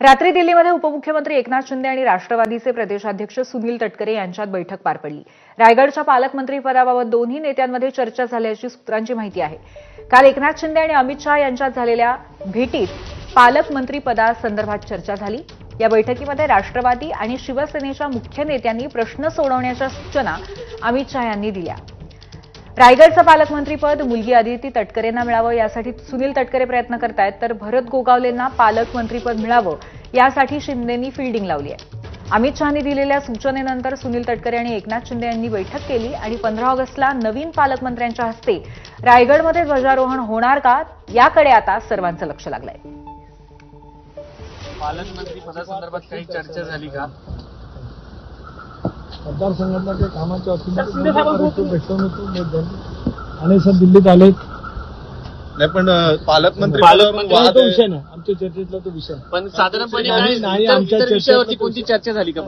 रात्री दिल्लीमध्ये उपमुख्यमंत्री एकनाथ शिंदे आणि राष्ट्रवादीचे प्रदेशाध्यक्ष सुनील तटकरे यांच्यात बैठक पार पडली. रायगडच्या पालकमंत्रीपदाबाबत दोन्ही नेत्यांमध्ये चर्चा झाल्याची सूत्रांची माहिती आहे. काल एकनाथ शिंदे आणि अमित शहा यांच्यात झालेल्या भेटीत पालकमंत्रीपदासंदर्भात चर्चा झाली. या बैठकीमध्ये राष्ट्रवादी आणि शिवसेनेच्या मुख्य नेत्यांनी प्रश्न सोडवण्याच्या सूचना अमित शहा यांनी दिल्या. रायगडचं पालकमंत्रीपद मुलगी आदिती तटकरेंना मिळावं यासाठी सुनील तटकरे प्रयत्न करतायत तर भरत गोगावलेंना पालकमंत्रीपद मिळावं यासाठी शिंदेंनी फिल्डिंग लावली आहे अमित शहानी दिलेल्या सूचनेनंतर सुनील तटकरे आणि एकनाथ शिंदे यांनी बैठक केली आणि पंधरा ऑगस्टला नवीन पालकमंत्र्यांच्या हस्ते रायगडमध्ये ध्वजारोहण होणार का याकडे आता सर्वांचं लक्ष लागलंय. पालकमंत्री पदासंदर्भात काही चर्चा झाली का? मतदारसंघातल्या कामाच्या असतील भेटून आणि सर दिल्लीत आलेत. नाही पण पालकमंत्री तो. विषय नाही. आमच्या चर्चेतला तो विषय पण साधारणपणे नाही, आमच्या इतर चर्चेत विषयावरती तो कोणती विषय- चर्चा झाली का.